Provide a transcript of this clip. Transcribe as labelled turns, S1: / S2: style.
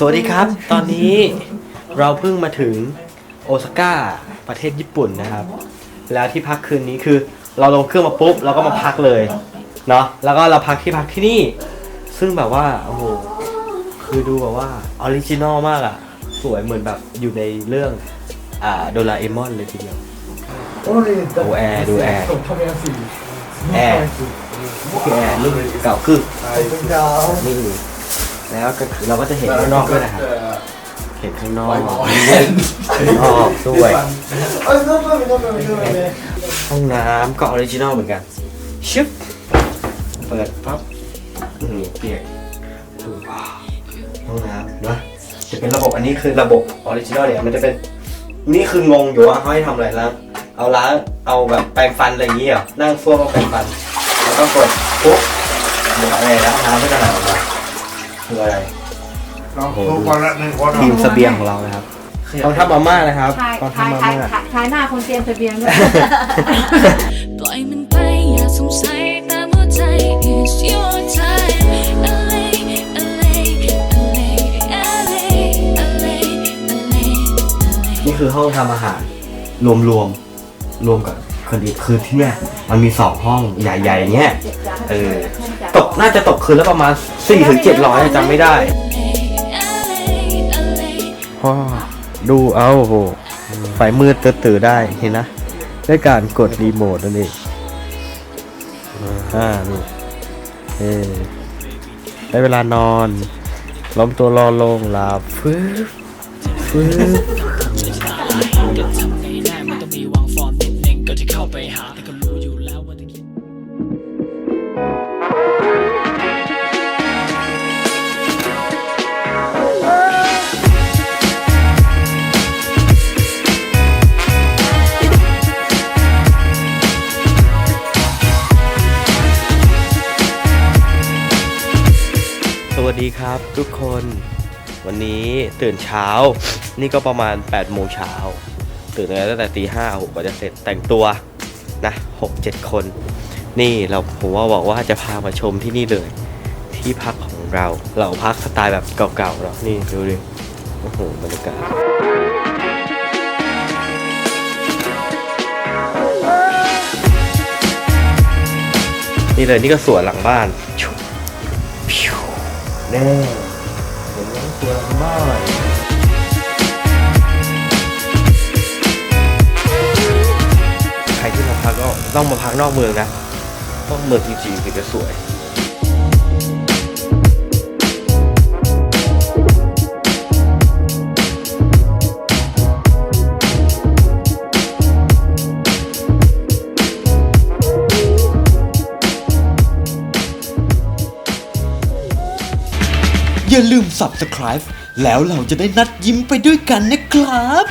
S1: สวัสดีครับ ตอนนี้เราเพิ่งมาถึงโอซาก้าประเทศญี่ปุ่นนะครับ แล้วที่พักคืนนี้คือ เราลงเครื่องมาปุ๊บเราก็มาพักเลยเนาะแล้วก็เราพักที่พักที่นี่ ซึ่งแบบว่าโอ้โหคือดูแบบว่าออริจินอลมากอะสวยเหมือนแบบอยู่ในเรื่องอ่าโดราเอมอนเลยทีเดียว
S2: โอ้
S1: แอร์ดูแอร์แอร์แอร์รุ่นเก่าคือนี่ แล้วก็คือเราก็จะเห็นข้างนอกด้วยนะครับเห็นข้างนอกข้างนอกด้วย
S2: เอ้ยโทษโทษโทษโทษ
S1: ห้องน้ำก็ออริจินอลเหมือนกันชึบเปิดปั๊บนี่เปียกห้องน้ำนะจะเป็นระบบอันนี้คือระบบออริจินอลเนี่ยมันจะเป็นนี่คืองงอยู่ว่าเขาให้ทำอะไรล้างเอาล้างเอาแบบแปรงฟันอะไรอย่างเงี้ยนั่งซ่วมเอาแปรงฟัน แล้วก็กดปุ๊บเดี๋ยวอะไรแล้วน้ำก็จะไหลออกมา คืออะไร
S3: ทุกวันละหนึ่งคน
S1: ทีมเสบียงของเรานะครับกองทัพมาม่านะครับ
S4: ถ่าย
S1: กองทัพ
S4: ถ่าย
S1: มา
S4: ถ่าย
S1: ม่า
S4: ถ่ายถ่ายหน้าคนเตรียมเสบียงด้วย
S5: ปล่อยมันไปอย่าสงสัยตามหัวใจ It's your time LA LA LA LA LA LA
S1: นี่คือห้องทำอาหาร รวมรวมรวมกับคนอื่นคือที่เนี่ยมันมีสองห้องใหญ่ๆเงี้ย เออตก น่าจะตกคืนและประมาณ 4 ถึง 700จำไม่ได้พ่อดูเอาโหไฟมืดตื่นได้เห็นนะ ด้วยการกดรีโมทนั่นเองอ่านี่เอได้เวลานอนล้มตัวรอลงหลับฟื้นฟื้
S6: ดีค
S1: รับทุกคน วันนี้ตื่นเช้า นี่ก็ประมาณ8โมงเช้าตื่นตั้งแต่ตีห้าหกกว่าจะเสร็จแต่งตัวนะหกเจ็ดคน นี่เราผมว่าบอกว่าจะพามาชมที่นี่เลย ที่พักของเรา เราพักสไตล์แบบเก่าๆเนาะนี่ดูดิโอ้โหบรรยากาศนี่เลยนี่ก็สวนหลังบ้านชุ แน่เดี๋ยวนตัวบ้านใครที่มาพักก็ต้องมาพักนอกเมืองนะ ต้องเมืองจริงๆถึงจะสวย
S7: อย่าลืม Subscribe แล้วเราจะได้นัดยิ้มไปด้วยกันนะครับ